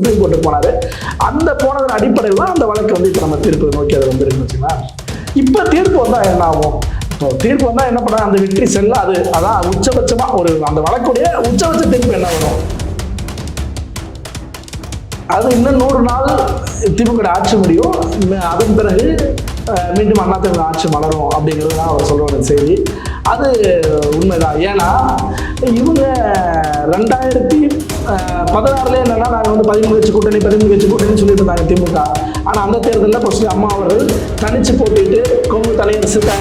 Supreme court போனாரு. அந்த போனதன் அடிப்படையில் தான் அந்த வழக்கு வந்து இப்போ நம்ம தீர்ப்பு நோக்கி அது வந்துருக்குன்னு வச்சுக்கலாம் இப்போ தீர்ப்பு வந்தால் என்ன ஆகும்? இப்போ தீர்ப்பு வந்தால் என்ன பண்ண அந்த வெற்றி செல்லாது அதான் உச்சபட்சமாக ஒரு அந்த வழக்குடைய உச்சபட்ச தீர்ப்பு என்ன வரும்? அது இன்னும் நூறு நாள் திமுக ஆட்சி முடியும். அதன் பிறகு மீண்டும் அதிமுக ஆட்சி மலரும் அப்படிங்கிறது தான் அவர் சொல்கிற செய்தி. அது உண்மைதான். ஏன்னா இவங்க ரெண்டாயிரத்தி பதினாறுல என்னன்னா நாங்கள் வந்து பதிமூணு கட்சி கூட்டணி பதிமூணு கட்சி கூட்டணி சொல்லிட்டு இருந்தாங்க திமுக. ஆனால் அந்த தேர்தலில் கொஸ்டி அம்மா அவர்கள் தனிச்சு போட்டிட்டு கொங்கு தலையரசு த-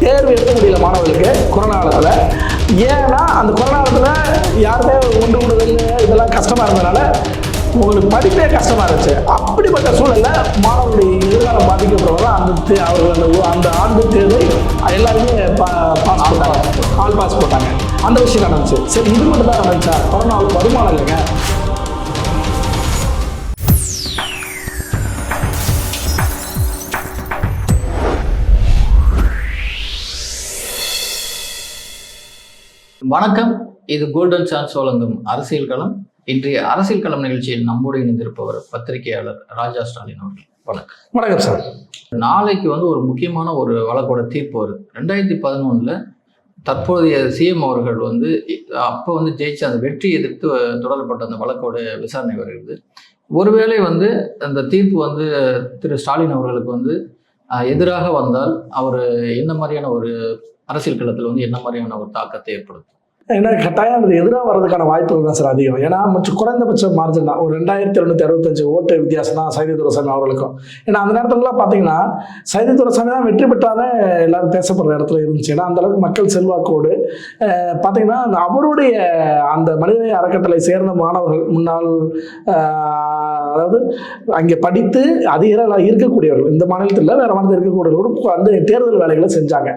தேர்வு எழுத முடியல மாணவர்களுக்கு கொரோனா காலத்தில் ஏன்னா அந்த கொரோனா காலத்தில் யாருமே ஒன்று கூடுதல் இதெல்லாம் கஷ்டமாக இருந்ததுனால உங்களுக்கு படிப்பே கஷ்டமாக இருந்துச்சு. அப்படிப்பட்ட சூழல்ல மாணவர்களுடைய எதிர்காலம் பாதிக்கப்படுவதால் அந்த அவர்கள் அந்த அந்த ஆண்டு தேர்வை எல்லாருமே பாஸ் போட்டாங்க. ஆல் பாஸ் போட்டாங்க. அந்த விஷயம் நடந்துச்சு. சரி இது மட்டும் தான் நடந்துச்சா? கொரோனாவுக்கு வருமானம் இல்லைங்க. வணக்கம். இது கோல்டன் சான்ஸ் வழங்கும் அரசியல் களம். இன்றைய அரசியல் களம் நிகழ்ச்சியில் நம்மோடு இணைந்திருப்பவர் பத்திரிகையாளர் ராஜா ஸ்டாலின் அவர்கள். வணக்கம். வணக்கம் சார். நாளைக்கு வந்து ஒரு முக்கியமான ஒரு வழக்கோட தீர்ப்பு வருது. ரெண்டாயிரத்தி பதினொன்றில் தற்போதைய சிஎம் அவர்கள் வந்து அப்போ வந்து ஜெயிச்ச அந்த வெற்றி எதிர்த்து தொடரப்பட்ட அந்த வழக்கோட விசாரணை வருகிறது. ஒருவேளை வந்து அந்த தீர்ப்பு வந்து திரு ஸ்டாலின் அவர்களுக்கு வந்து எதிராக வந்தால் அவர் என்ன மாதிரியான ஒரு அரசியல் களத்தில் வந்து என்ன மாதிரியான ஒரு தாக்கத்தை ஏற்படுத்தும்? ஏன்னா கட்டாயம் அது எதிராக வர்றதுக்கான வாய்ப்புகள் தான் சார் அதிகம். ஏன்னா மற்றும் குறைந்தபட்ச மார்ஜின் தான். ஒரு ரெண்டாயிரத்தி எழுநூத்தி அறுபத்தஞ்சு ஓட்டு வித்தியாசம் தான் சைதி துரசாமி அவர்களுக்கும். ஏன்னா அந்த நேரத்துலலாம் பார்த்தீங்கன்னா சைதி துரசாமி தான் வெற்றி பெற்றாலே எல்லாரும் பேசப்படுற இடத்துல இருந்துச்சு. ஏன்னா அந்த அளவுக்கு மக்கள் செல்வாக்கோடு பார்த்தீங்கன்னா அந்த அவருடைய அந்த மனிதநேய அறக்கட்டளை சேர்ந்த மாணவர்கள் முன்னாள் அதாவது அங்கே படித்து அதிக இருக்கக்கூடியவர்கள். இந்த மாநிலத்தில் வேற மாநிலத்தில் இருக்கக்கூடியவர்கள் அந்த தேர்தல் வேலைகளை செஞ்சாங்க.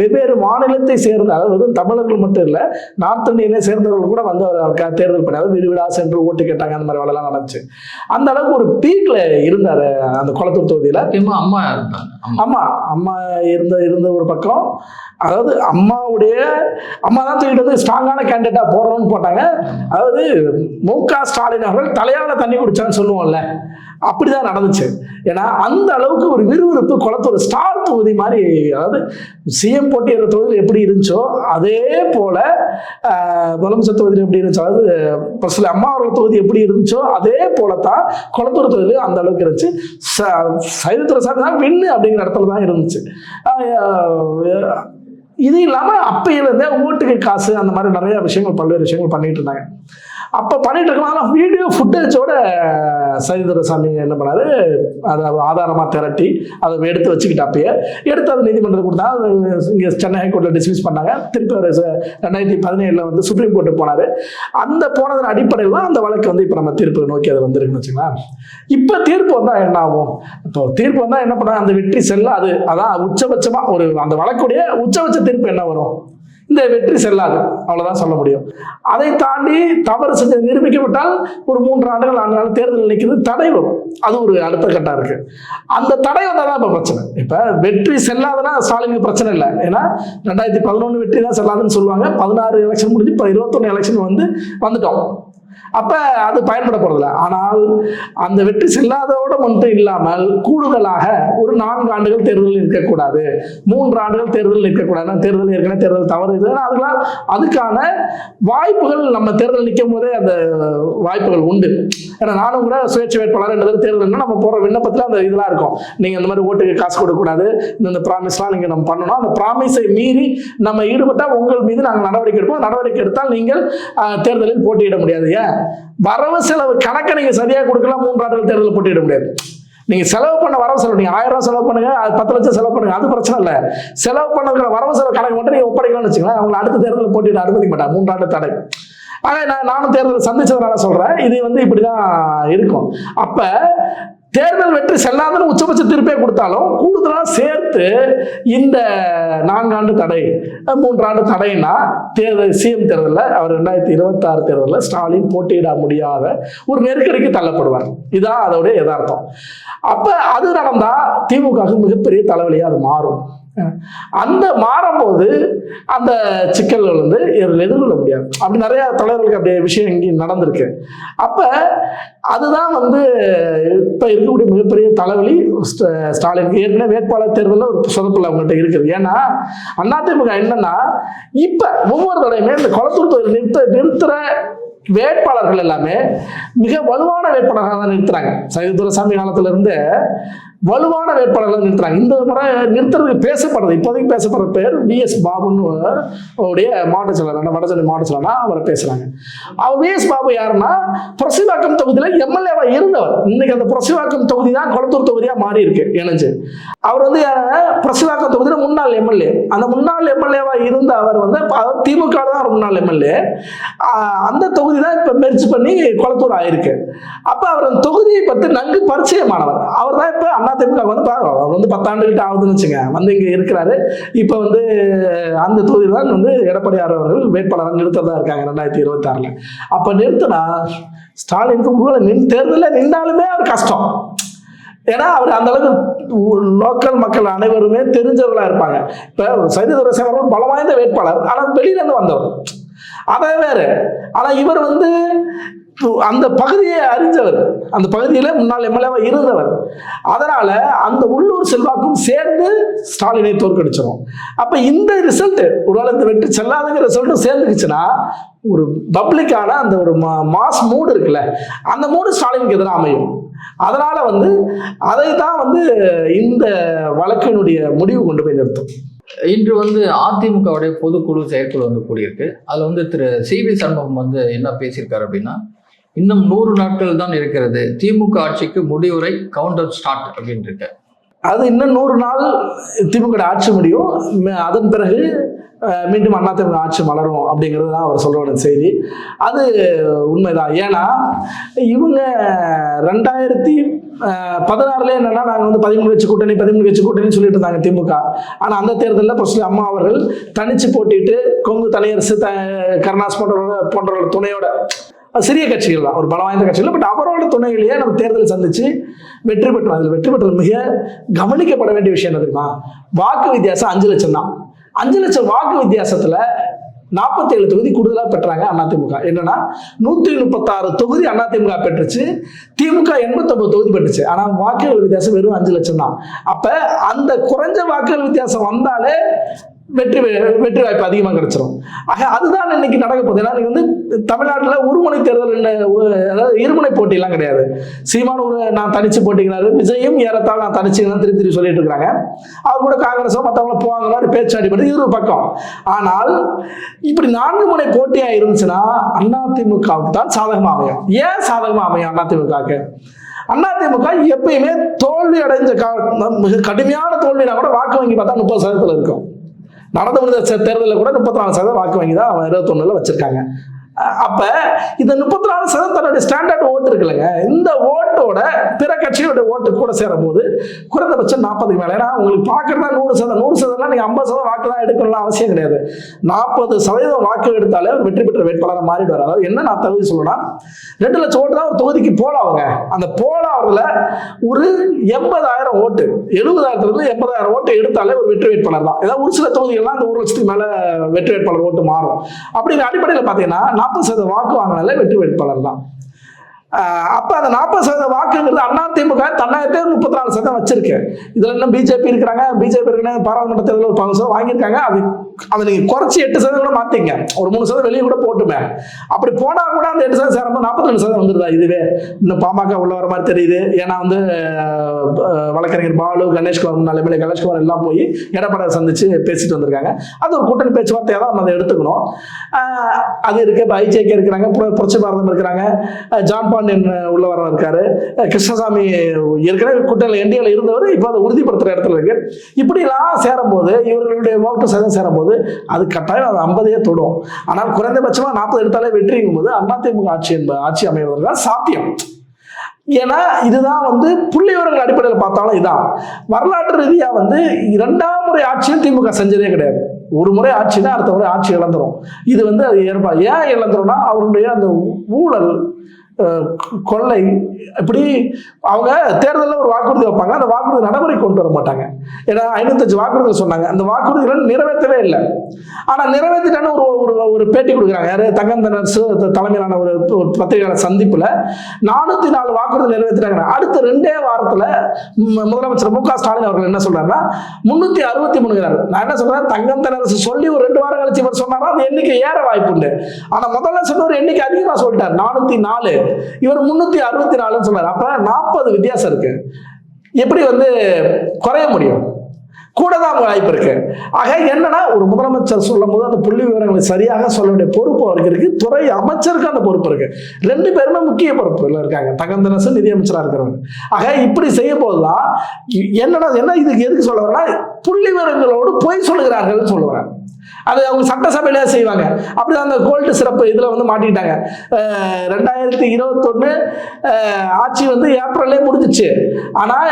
வெவ்வேறு மாநிலத்தை சேர்ந்த அதாவது தமிழர்கள் மட்டும் இல்லை நார்த் இந்தியனை சேர்ந்தவர்கள் கூட வந்து அவருக்காக தேர்தல் பண்ணி அதாவது வீடு வீடா சென்று ஓட்டு கேட்டாங்க அந்த மாதிரி வேலைலாம் நடந்துச்சு. அந்த அளவுக்கு ஒரு பீக்ல இருந்தாரு அந்த குளத்தூர் தொகுதியில. அம்மா அம்மா. அம்மா. இருந்த இருந்த ஒரு பக்கம். அதாவது அம்மாவுடைய அம்மா தான் தூக்கிட்டு வந்து ஸ்ட்ராங்கான கேண்டிடேட்டா போடணும்னு போட்டாங்க. அதாவது மு க ஸ்டாலின் அவர்கள் தலையால தண்ணி குடிச்சான்னு சொல்லுவோம்ல. அப்படிதான் நடந்துச்சு. ஏன்னா அந்த அளவுக்கு ஒரு விறுவிறுப்பு குளத்தூர் ஸ்டார் தொகுதி மாதிரி அதாவது சிஎம் போட்டியிடுற தொகுதியில் எப்படி இருந்துச்சோ அதே போல முதலமைச்சர் தொகுதியில் எப்படி இருந்துச்சோ அதாவது பஸ்ல அம்மா அவர்கள் தொகுதி எப்படி இருந்துச்சோ அதே போல தான் குளத்தூர் தொகுதியில் அந்த அளவுக்கு இருந்துச்சு. சைதுத்துறை சார் தான் வின்னு அப்படிங்கிற இடத்துல தான் இருந்துச்சு. இது இல்லாமல் அப்பையிலேருந்தே ஓட்டுக்கு காசு அந்த மாதிரி நிறைய விஷயங்கள் பல்வேறு விஷயங்கள் பண்ணிட்டு இருந்தாங்க. அப்போ பண்ணிட்டு இருக்கனால வீடியோ ஃபுட்டேஜோட சைதுரசாமி என்ன பண்ணாரு? அதை ஆதாரமாக திரட்டி அதை எடுத்து வச்சுக்கிட்டு அப்பயே எடுத்து அது நீதிமன்றத்துக்கு கொடுத்தா இங்கே சென்னை ஹைகோர்ட்டில் டிஸ்மிஸ் பண்ணாங்க. திருப்பி அவர் ரெண்டாயிரத்தி பதினேழில் வந்து சுப்ரீம் கோர்ட்டு போனார். அந்த போனதன் அடிப்படையில் தான் அந்த வழக்கு வந்து இப்போ நம்ம தீர்ப்பு நோக்கி அது வந்துருக்குன்னு வச்சுக்கலாம். இப்போ தீர்ப்பு வந்தால் என்ன ஆகும்? இப்போ தீர்ப்பு வந்தால் என்ன பண்ணாங்க அந்த வெற்றி செல்லாது. அதான் உச்சபட்சமாக ஒரு அந்த வழக்குடைய உச்சபட்ச தீர்ப்பு என்ன வரும்? இந்த வெற்றி செல்லாது. அவ்வளோதான் சொல்ல முடியும். அதை தாண்டி தவறு செஞ்சு நிரூபிக்கப்பட்டால் ஒரு மூன்று ஆண்டுகள் நான்கு நாள் தேர்தல் நிற்கிறது தடை வரும். அது ஒரு அடுத்த கட்டம் இருக்கு. அந்த தடை வந்தால் தான் இப்போ பிரச்சனை. இப்போ வெற்றி செல்லாதுன்னா ஸ்டாலினுக்கு பிரச்சனை இல்லை. ஏன்னா ரெண்டாயிரத்தி பதினொன்று வெற்றி தான் செல்லாதுன்னு சொல்லுவாங்க. பதினாறு எலெக்ஷன் முடிஞ்சு இப்போ இருபத்தொன்று எலெக்ஷன் வந்து வந்துட்டோம். அப்ப அது பயன்பட போறதில்ல. ஆனால் அந்த வெற்றி செல்லாதோட மட்டும் இல்லாமல் கூடுதலாக ஒரு நான்கு ஆண்டுகள் தேர்தலில் இருக்கக்கூடாது. மூன்று ஆண்டுகள் தேர்தலில் இருக்கக்கூடாது. தேர்தல் ஏற்கனவே தேர்தல் தவறு இல்லைன்னா அதுக்கெல்லாம் அதுக்கான வாய்ப்புகள் நம்ம தேர்தல் நிற்கும் போதே அந்த வாய்ப்புகள் உண்டு. ஏன்னா நானும் கூட சுயேட்சை வேட்பாளர் ரெண்டு பேரும் நம்ம போகிற விண்ணப்பத்தில் அந்த இதெல்லாம் இருக்கும். நீங்கள் இந்த மாதிரி ஓட்டுக்கு காசு கொடுக்கக்கூடாது. இந்த ப்ராமிஸ்லாம் நீங்கள் நம்ம பண்ணணும். அந்த ப்ராமிஸை மீறி நம்ம ஈடுபட்டால் உங்கள் மீது நாங்கள் நடவடிக்கை எடுப்போம். நடவடிக்கை எடுத்தால் நீங்கள் தேர்தலில் போட்டியிட முடியாது. வரவு செலவு கணக்கை நீங்க சரியா கொடுக்கலாம் மூன்று ஆண்டுகள் தேர்தலில் போட்டியிட முடியாது. நீங்க செலவு பண்ண வரவு செலவு நீங்க ஆயிரம் ரூபாய் செலவு பண்ணுங்க அது பத்து லட்சம் செலவு பண்ணுங்க அது பிரச்சனை இல்லை. செலவு பண்ணதுக்கான வரவு செலவு கணக்கு மட்டும் நீங்க ஒப்படைக்கலாம்னு வச்சுக்கலாம் அவங்க அடுத்த தேர்தலில் போட்டியிட அனுமதிக்க மாட்டாங்க மூன்றாண்டு தடை. ஆக நான் நானும் தேர்தல் சந்திச்சதுனால சொல்றேன் இது வந்து இப்படிதான் இருக்கும். அப்ப தேர்தல் வெற்றி செல்லாதுன்னு உச்சபட்ச தீர்ப்பே கொடுத்தாலும் கூடுதலாக சேர்த்து இந்த நான்காண்டு தடை மூன்றாண்டு தடைனா தேர்தல் சிஎம் தேர்தலில் அவர் ரெண்டாயிரத்தி இருபத்தாறு தேர்தலில் ஸ்டாலின் போட்டியிட முடியாத ஒரு நெருக்கடிக்கு தள்ளப்படுவார். இதுதான் அதோடைய யதார்த்தம். அப்போ அது நடந்தால் திமுகவுக்கு மிகப்பெரிய தலைவலியாக அது மாறும். அந்த மாறும்போது அந்த சிக்கல்கள் வந்து எதிர்கொள்ள முடியாது அப்படி நிறைய தலைவர்களுக்கு அப்படியே விஷயம் இங்கேயும் நடந்திருக்கு. அப்ப அதுதான் வந்து இப்ப இருக்கக்கூடிய மிகப்பெரிய தலைவலி ஸ்ட- ஸ்டாலினுக்கு ஏற்கனவே வேட்பாளர் தேர்தலில் ஒரு சொதப்பில் அவங்ககிட்ட இருக்குது. ஏன்னா அதிமுக என்னன்னா இப்ப ஒவ்வொரு தடையுமே இந்த குளத்தூர் தொழில் நிறுத்த நிறுத்துற வேட்பாளர்கள் எல்லாமே மிக வலுவான வேட்பாளர்களாக தான் நிறுத்துறாங்க. சைதுரசாமி காலத்துல இருந்து வலுவான வேட்பாளர்களை நிறுத்துறாங்க. இந்த முறை நிறுத்துறதுக்கு பேசப்படுறது. இப்போதைக்கு பேசப்படுற பேர் விஎஸ் பாபுன்னு உடைய மாவட்ட செயலாளர் வடசென்னை மாவட்ட செயலாளர் அவரை பேசுறாங்க. அவர் விஎஸ் பாபு யாருன்னா புரசிவாக்கம் தொகுதியில் எம்எல்ஏவா இருந்தவர். இன்னைக்கு அந்த புரசிவாக்கம் தொகுதி தான் குளத்தூர் தொகுதியா மாறி இருக்கு இணைஞ்சு. அவர் வந்து புரசிவாக்கம் தொகுதியில் முன்னாள் எம்எல்ஏ. அந்த முன்னாள் எம்எல்ஏவா இருந்த அவர் வந்து திமுக தான் அவர் முன்னாள் எம்எல்ஏ. அந்த தொகுதி தான் இப்போ மெர்ஜ் பண்ணி குளத்தூர் ஆயிருக்கு. அப்போ அவர் அந்த தொகுதியை பற்றி நன்கு பரிச்சயமானவர். அவர் தான் இப்போ அதிமுக வந்து பா- அவர் வந்து பத்தாண்டுகிட்ட ஆகுதுன்னு வச்சுங்க. வந்து இங்கே இருக்கிறாரு. இப்போ வந்து அந்த தொகுதியில் தான் வந்து எடப்பாடியார் அவர்கள் வேட்பாளராக நிறுத்ததாக இருக்காங்க ரெண்டாயிரத்தி இருபத்தி ஆறில் அப்போ நிறுத்தினா ஸ்டாலினுக்கு உங்களை நின் தேர்தலில் நின்றாலுமே அவர் கஷ்டம். ஏன்னா அவர் அந்த அளவுக்கு லோக்கல் மக்கள் அனைவருமே தெரிஞ்சவர்களா இருப்பாங்க. இப்போ சைத துரசேகர் அவர்கள் பலம் வாய்ந்த வேட்பாளர் ஆனால் வெளியிலேருந்து வந்தவர். அதை வேறு. ஆனால் இவர் வந்து அந்த பகுதியை அறிஞ்சவர். அந்த பகுதியில் முன்னாள் எம்எல்ஏவாக இருந்தவர். அதனால் அந்த உள்ளூர் செல்வாக்கும் சேர்ந்து ஸ்டாலினை தோற்கடிச்சிடும் அப்போ இந்த ரிசல்ட்டு ஒருவேளை இந்த வெற்றி செல்லாதுங்கிற ரிசல்ட்டும் சேர்ந்துக்குச்சுன்னா ஒரு பப்ளிக்கான அந்த ஒரு மாஸ் மூடு இருக்குல்ல அந்த மூடு ஸ்டாலினுக்கு எதிராக அமையும். அதனால் வந்து அதை தான் வந்து இந்த வழக்கினுடைய முடிவு கொண்டு போய் நிறுத்தும். இன்று வந்து அதிமுகவுடைய பொதுக்குழு செயற்குழு வந்து கூடியிருக்கு. அதில் வந்து திரு சி வி சண்முகம் வந்து என்ன பேசியிருக்காரு அப்படின்னா இன்னும் நூறு நாட்கள் தான் இருக்கிறது. திமுக ஆட்சிக்கு முடிவுரை கவுண்டர் ஸ்டார்ட் அப்படின்னு இருக்கு அது இன்னும் நூறு நாள் திமுக ஆட்சி முடியும். அதன் பிறகு மீண்டும் அதிமுக ஆட்சி மலரும் அப்படிங்கிறது தான் அவர் சொல்ல செய்தி. அது உண்மைதான். ஏன்னா இவங்க ரெண்டாயிரத்தி பதினாறுல என்னன்னா நாங்கள் வந்து பதிமூணு கட்சி கூட்டணி பதிமூணு கட்சி கூட்டணி சொல்லிட்டு இருந்தாங்க திமுக. ஆனால் அந்த தேர்தலில் ஃபர்ஸ்ட் அம்மா அவர்கள் தனிச்சு போட்டிட்டு கொங்கு தனியரசு த கருணாஸ் போன்றவர்கள் போன்றவர்கள் துணையோட சிறிய கட்சிகள் தான் ஒரு பலம் வாய்ந்த கட்சிகள் பட் அவரோட துணையிலேயே நம்ம தேர்தல் சந்திச்சு வெற்றி பெற்றோம். அதில் வெற்றி பெற்றது மிக கவனிக்கப்பட வேண்டிய விஷயம் என்ன தெரியுமா? வாக்கு வித்தியாசம் அஞ்சு லட்சம் தான். அஞ்சு லட்சம் வாக்கு வித்தியாசத்துல நாற்பத்தேழு தொகுதி கூடுதலாக பெற்றாங்க அதிமுக என்னன்னா நூற்றி முப்பத்தாறு தொகுதி அதிமுக பெற்றுச்சு. திமுக எண்பத்தொம்பது தொகுதி பெற்றுச்சு. ஆனால் வாக்குகள் வித்தியாசம் வெறும் அஞ்சு லட்சம் தான். அப்போ அந்த குறைஞ்ச வாக்குகள் வித்தியாசம் வந்தாலே வெற்றி வெற்றி வாய்ப்பு அதிகமாக கிடைச்சிரும். ஆக அதுதான் இன்னைக்கு நடக்க போகுது. ஏன்னா வந்து தமிழ்நாட்டில் ஒருமுனை தேர்தல் என்ன அதாவது இருமுனை போட்டியெல்லாம் கிடையாது. சீமான ஒரு நான் தனிச்சு போட்டிங்கிறாரு விஜயும் ஏறத்தால் நான் தனிச்சு திருப்பி திருப்பி சொல்லிட்டு இருக்கிறாங்க. அவர் கூட காங்கிரஸோ மற்றவங்கள போவாங்க மாதிரி பேச்சு அடிப்படை இது ஒரு பக்கம். ஆனால் இப்படி நான்கு முனை போட்டியாக இருந்துச்சுன்னா அதிமுகவுக்கு தான் சாதகமாக அமையும். ஏன் சாதகமாக அமையும் அதிமுகவுக்கு? அதிமுக எப்பயுமே தோல்வி அடைஞ்ச மிக கடுமையான தோல்வினா கூட வாக்கு வங்கி பார்த்தா முப்பது சதவீதத்தில் இருக்கும். நடந்து முடிந்த தேர்தலில் கூட முப்பத்தி நாலு சதவீதம் வாக்கு வாங்கி தான் அவன் இருபத்தொன்னுல வச்சிருக்காங்க. அப்ப இந்த முப்பத்தி நாலு சதவீதம் தன்னுடைய ஸ்டாண்டர்ட் ஓட்டு இருக்குல்லங்க. இந்த ஓட்டோட பிற கட்சியோட ஓட்டு கூட சேரும் போது குறைந்தபட்சம் நாற்பதுக்கு மேல. ஏன்னா உங்களுக்கு பார்க்கறதா நூறு சதவீதம் நூறு சதவீதம் நீங்க ஐம்பது சதவீதம் வாக்கு தான் எடுக்கணும்னு அவசியம் கிடையாது. நாற்பது சதவீதம் வாக்கு எடுத்தாலே வெற்றி பெற்ற வேட்பாளராக மாறிடுவார். அதாவது என்ன நான் தகுதி சொல்லணும்னா ரெண்டு லட்சம் ஓட்டு தான் ஒரு தொகுதிக்கு போலாம் அவங்க அந்த போலாவதுல ஒரு எண்பதாயிரம் ஓட்டு எழுபதாயிரத்துல இருந்து எண்பதாயிரம் ஓட்டு எடுத்தாலே ஒரு வெற்றி வேட்பாளர் தான். ஏதாவது ஒரு சில தொகுதிகள்லாம் அந்த ஒரு லட்சத்துக்கு மேல வெற்றி வேட்பாளர் ஓட்டு மாறும். அப்படிங்கிற அடிப்படையில் பார்த்தீங்கன்னா நாற்பது சதவீத வாக்கு வாங்கினால வெற்றி வேட்பாளர் தான். அப்போ அந்த நாற்பது சதவீத வாக்குங்கிறது அதிமுக தன்னாயிரத்தே முப்பத்தி நாலு சதவீதம் வச்சிருக்கு. இதுல இன்னும் பிஜேபி இருக்கிறாங்க. பிஜேபி இருக்கிறாங்க பாராளுமன்ற தேர்தலில் ஒரு பத்து வாங்கியிருக்காங்க. அது அதை நீங்கள் குறைச்சி எட்டு சதவீதம் கூட மாற்றிங்க ஒரு மூணு சதவீதம் வெளியே கூட போட்டுமே. அப்படி போனால் கூட அந்த எட்டு சதவீதம் சேரும்போது நாற்பத்தி ரெண்டு சதவீதம் வந்துருதா இதுவே? இன்னும் பாமக உள்ள வர மாதிரி தெரியுது. ஏன்னா வந்து வழக்கறிஞர் பாலு கணேஷ்குமார் முன்னாள் எம்எல்ஏ கணேஷ்குமார் எல்லாம் போய் எடப்பட சந்திச்சு பேசிட்டு வந்திருக்காங்க. அது ஒரு கூட்டணி பேச்சுவார்த்தையாக தான் நம்ம அதை எடுத்துக்கணும். அது இருக்கு. இப்போ ஐஜேகே இருக்கிறாங்க. புரட்சி பாரதம் இருக்கிறாங்க. ஜான் பாண்டியன் உள்ள வர இருக்காரு. கிருஷ்ணசாமி ஏற்கனவே கூட்டணியில் என்டிஏல இருந்தவர் இப்போ அதை உறுதிப்படுத்துகிற இடத்துல இருக்கு. இப்படிலாம் சேரும்போது இவர்களுடைய ஓட்டு சதவீதம் சேரும்போது அது கட்டாயம் அது ஐம்பதையே தொடும். ஆனால் குறைந்தபட்சமாக நாற்பது எடுத்தாலே வெற்றிங்கும் போது அதிமுக ஆட்சி என்ப ஆட்சி அமைவதற்கு தான் சாத்தியம். ஏன்னா இதுதான் வந்து புள்ளிவரங்கள் அடிப்படையில் பார்த்தாலும் இதான். வரலாற்று ரீதியா வந்து இரண்டாம் முறை ஆட்சியும் திமுக செஞ்சதே கிடையாது. ஒரு முறை ஆட்சினா அடுத்த முறை ஆட்சி இழந்துரும். இது வந்து அது ஏற்பா ஏன் இழந்துரும்னா அவருடைய அந்த ஊழல் கொள்ளை. இப்படி அவங்க தேர்தலில் ஒரு வாக்குறுதி வைப்பாங்க. அந்த வாக்குறுதி நடைமுறை கொண்டு வர மாட்டாங்க. ஏன்னா ஐநூத்தஞ்சு வாக்குறுதிகள் சொன்னாங்க. அந்த வாக்குறுதிகள் நிறைவேற்றவே இல்லை. ஆனால் நிறைவேற்றிட்டான்னு ஒரு ஒரு ஒரு பேட்டி கொடுக்குறாங்க. யாரு? தங்கம் தலைமையிலான ஒரு பத்திரிகையாளர் சந்திப்பில் நானூற்றி நாலு வாக்குறுதி நிறைவேற்றிட்டாங்க அடுத்த ரெண்டே வாரத்தில் முதலமைச்சர் மு க. ஸ்டாலின் அவர்கள் என்ன சொல்கிறாருன்னா முந்நூற்றி அறுபத்தி மூணுங்கிறாரு. நான் என்ன சொல்கிறேன் தங்கம் சொல்லி ஒரு ரெண்டு வாரம் கழிச்சு இவர் சொன்னாரா? அந்த எண்ணிக்கை ஏற வாய்ப்பு உண்டு ஆனா முதல்ல ஒரு எண்ணிக்கை அதிகமாக சொல்லிட்டார். நானூற்றி நாலு. இவர் முன்னூத்தி அறுபத்தி நாலுன்னு சொன்னார். அப்ப நாற்பது வித்தியாசம் இருக்கு. எப்படி வந்து குறைய முடியும்? கூட தான் வாய்ப்பு இருக்கு. ஆக என்னன்னா ஒரு முதலமைச்சர் சொல்லும் போது அந்த புள்ளி விவரங்களை சரியாக சொல்ல வேண்டிய பொறுப்பு அவருக்கு இருக்கு. துறை அமைச்சருக்கு அந்த பொறுப்பு இருக்கு. ரெண்டு பேருமே முக்கிய பொறுப்புல இருக்காங்க. தகந்தரசு நிதியமைச்சராக இருக்கிறவங்க. ஆக இப்படி செய்ய போதுதான் என்னன்னா என்ன இதுக்கு எதுக்கு சொல்ல புள்ளி விவரங்களோடு பொய் சொல்லுகிறார்கள் சொல்லுவாங்க. அது அவங்க சட்டசபையில செய்வாங்க. அப்படிதான் அந்த கோல்டு சிறப்பு இதில் வந்து மாட்டிக்கிட்டாங்க. ரெண்டாயிரத்தி இருபத்தொன்று ஆட்சி வந்து ஏப்ரல்லே முடிஞ்சிச்சு. ஆனால்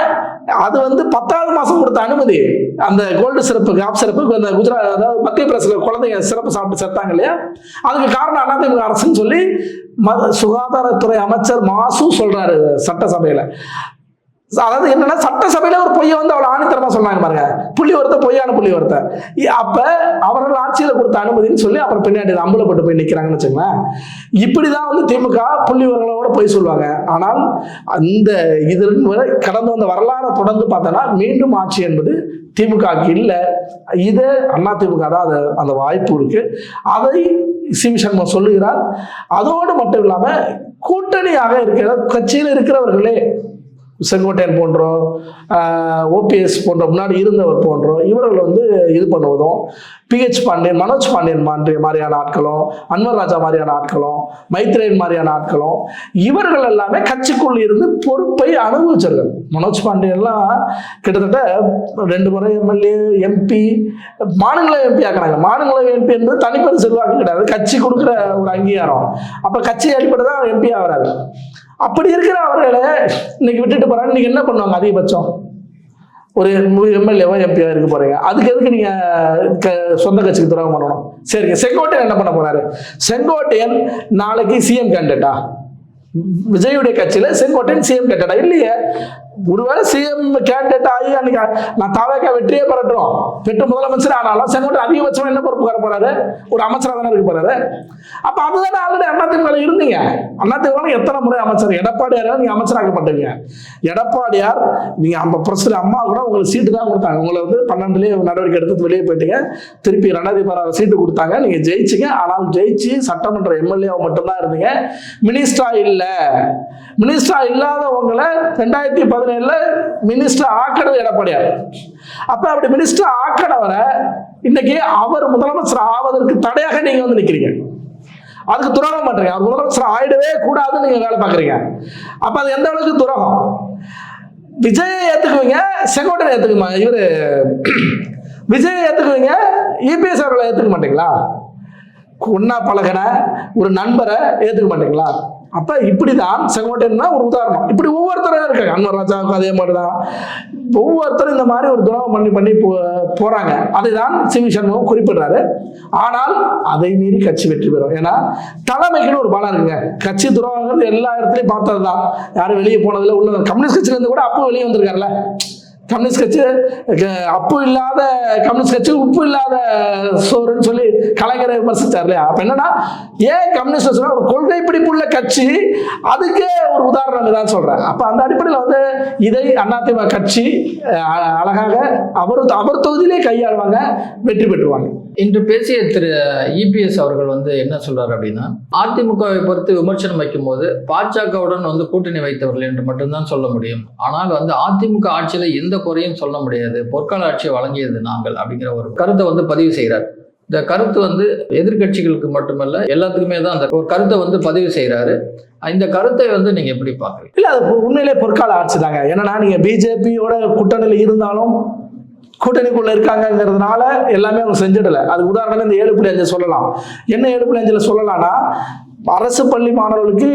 அது வந்து பத்தாவது மாதம் கொடுத்த அனுமதி. அந்த கோல்டு சிறப்பு காப் சிறப்பு அந்த குஜராத் அதாவது மத்திய பிரதேசத்தில் குழந்தைங்க சிறப்பு சாப்பிட்டு செத்தாங்க இல்லையா? அதுக்கு காரணம் அதிமுக அரசுன்னு சொல்லி ம- சுகாதாரத்துறை அமைச்சர் மாசு சொல்றாரு சட்டசபையில். அதாவது என்னன்னா சட்டசபையில ஒரு பொய்யை வந்து அவளை ஆணித்தரமா சொன்னாங்க பாருங்க. புள்ளி ஒருத்த பொய்யான புள்ளி ஒருத்த? அப்ப அவர்கள் ஆட்சியில கொடுத்த அனுமதின்னு சொல்லி அப்புறம் பின்னாடி அம்பலப்பட்டு போய் நிக்கிறாங்கன்னு வச்சுங்களேன் இப்படிதான் வந்து திமுக புள்ளி விவரங்களோட பொய் சொல்லுவாங்க. ஆனால் அந்த இதற்கு கடந்து வந்த வரலாறை தொடர்ந்து பார்த்தோன்னா மீண்டும் ஆட்சி என்பது திமுகக்கு இல்லை. இது அண்ணா திமுக தான் அது அந்த வாய்ப்பு இருக்கு. அதை சிவி சர்மா சொல்லுகிறார். அதோடு மட்டும் இல்லாம கூட்டணியாக இருக்கிற கட்சியில் இருக்கிறவர்களே செங்கோட்டையன் போன்றோ ஓபிஎஸ் போன்ற முன்னாடி இருந்தவர் போன்றோ இவர்கள் வந்து இது பண்ணுவதும் பிஹெச் பாண்டியன் மனோஜ் பாண்டியன் மாதிரி மாதிரியான ஆட்களும் அன்வர் ராஜா மாதிரியான ஆட்களும் மைத்ரேயன் மாதிரியான ஆட்களும் இவர்கள் எல்லாமே கட்சிக்குள் இருந்து பொறுப்பை அனுபவிச்சார்கள் மனோஜ் பாண்டியன்லாம் கிட்டத்தட்ட ரெண்டு முறை எம்எல்ஏ எம்பி மாநில எம்பி ஆக்குறாங்க. மாநில எம்பி என்பது தனிப்பெரும் செல்வாக்கு கிடையாது. கட்சி கொடுக்குற ஒரு அங்கீகாரம். அப்போ கட்சி அடிப்படை தான் எம்பி ஆகிறாரு. அப்படி இருக்கிற அவர்களை இன்னைக்கு விட்டுட்டு போறாங்க. நீங்க என்ன பண்ணுவாங்க? அதிகபட்சம். ஒரு எம்எல்ஏவோ எம்பியோ இருக்க போறீங்க. அதுக்கு எதுக்கு நீங்க க- சொந்த கட்சிக்கு துரோகம் பண்ணணும்? சரிங்க. செங்கோட்டையன் என்ன பண்ண போறாரு? செங்கோட்டையன் நாளைக்கு சிஎம் கேண்டேட்டா விஜயுடைய கட்சியில செங்கோட்டையன் சிஎம் கேண்டேட்டா இல்லையே. ஒருவேளை சிஎம் கேண்டிடேட் ஆகி அன்னைக்கு நான் தாவேக்கா வெற்றியே பெறட்டும். பெற்று முதலமைச்சர் ஆனாலும் செங்கோட்டை அதிகபட்சம் என்ன பொறுப்பு வர போறாரு? ஒரு அமைச்சராக தானே இருக்க போறாரு? அப்ப அதுதானே ஆல்ரெடி அதிமுக இருந்தீங்க. அதிமுக எத்தனை முறை அமைச்சர்? எடப்பாடியார் நீங்க அமைச்சராக்கப்பட்டீங்க. எடப்பாடியார் நீங்க அந்த பிரசர் அம்மா கூட உங்களுக்கு சீட்டு தான் கொடுத்தாங்க. உங்களை வந்து பன்னெண்டுலேயே நடவடிக்கை எடுத்து வெளியே போயிட்டீங்க. திருப்பி ரெண்டாயிரத்தி சீட்டு கொடுத்தாங்க. நீங்க ஜெயிச்சிங்க. ஆனால் ஜெயிச்சு சட்டமன்ற எம்எல்ஏ மட்டும்தான் இருந்தீங்க. மினிஸ்டரா இல்ல. மினிஸ்டரா இல்லாதவங்களை ரெண்டாயிரத்தி பதினேழுல மினிஸ்டர் ஆக்கினது எடப்பாடியார். அப்ப அப்படி மினிஸ்டர் ஆக்கினவரை இன்னைக்கு அவர் முதலமைச்சர் ஆவதற்கு தடையாக நீங்க வந்து நிக்கிறீங்க. அதுக்கு துரோகம் பண்றீங்க. அவர் முதலமைச்சர் ஆயிடவே கூடாதுன்னு நீங்க வேலை பாக்குறீங்க அப்ப அது எந்த அளவுக்கு துரோகம்? விஜயை ஏத்துக்குவீங்க செங்கோட்டையை ஏத்துக்குமா? இவரு விஜயை ஏத்துக்குவீங்க இபிஎஸ் அவர்களை ஏத்துக்க மாட்டீங்களா? ஒன்னா பழகின ஒரு நண்பரை ஏத்துக்க மாட்டீங்களா? அப்ப இப்படிதான் செங்கோட்டையன் ஒரு உதாரணம். இப்படி ஒவ்வொருத்தரும் இருக்காங்க. அன்வர் ராஜாவுக்கும் அதே மாதிரிதான். ஒவ்வொருத்தரும் இந்த மாதிரி ஒரு துரோகம் பண்ணி பண்ணி போ- போறாங்க. அதை தான் சிவி சண்முகம் குறிப்பிடுறாரு. ஆனால் அதை மீறி கட்சி வெற்றி பெறும். ஏன்னா தலைமைக்குன்னு ஒரு பலம் இருக்குங்க. கட்சி துரோகங்கிறது எல்லா இடத்துலையும் பார்த்தது தான் யாரும் வெளியே போனதில்ல உள்ள கம்யூனிஸ்ட் கட்சியில இருந்து கூட அப்போ வெளியே வந்திருக்காருல்ல. கம்யூனிஸ்ட் கட்சி க- அப்பு இல்லாத கம்யூனிஸ்ட் கட்சி உப்பு இல்லாத சோறுன்னு சொல்லி கலைஞரை விமர்சித்தார் இல்லையா? அப்ப என்னன்னா ஏன் கம்யூனிஸ்ட் சொன்னா ஒரு கொள்கை பிடிப்புள்ள கட்சி அதுக்கே ஒரு உதாரணம் தான் சொல்றேன். அப்ப அந்த அடிப்படையில் வந்து இதை அதிமுக கட்சி அழகாக அவர் அவர் தொகுதியிலே கையாளுவாங்க வெற்றி பெற்றுவாங்க. இன்று பேசிய திரு இபிஎஸ் அவர்கள் வந்து என்ன சொல்றாரு அப்படின்னா அதிமுகவை பொறுத்து விமர்சனம் வைக்கும்போது பாஜகவுடன் வந்து கூட்டணி வைத்தவர்கள் என்று மட்டும்தான் சொல்ல முடியும். ஆனால் வந்து அதிமுக ஆட்சியில எந்த குறையும் சொல்ல முடியாது. பொற்கால ஆட்சியை வழங்கியது நாங்கள் அப்படிங்கிற ஒரு கருத்தை வந்து பதிவு செய்கிறார் இந்த கருத்து வந்து எதிர்க்கட்சிகளுக்கு மட்டுமல்ல எல்லாத்துக்குமே தான் அந்த ஒரு கருத்தை வந்து பதிவு செய்கிறாரு இந்த கருத்தை வந்து நீங்க எப்படி பாக்குறீங்க இல்ல அது உண்மையிலே பொற்கால ஆட்சி தாங்க. ஏன்னா நீங்க பிஜேபியோட கூட்டணியில் இருந்தாலும் கூட்டணிக்குள்ள இருக்காங்கங்கிறதுனால எல்லாமே அவங்க செஞ்சிடல. அதுக்கு உதாரணம் இந்த ஏழு புள்ளி அஞ்சு சொல்லலாம். என்ன ஏழு புள்ளி அஞ்சுல சொல்லலாம்னா அரசு பள்ளி மாணவர்களுக்கு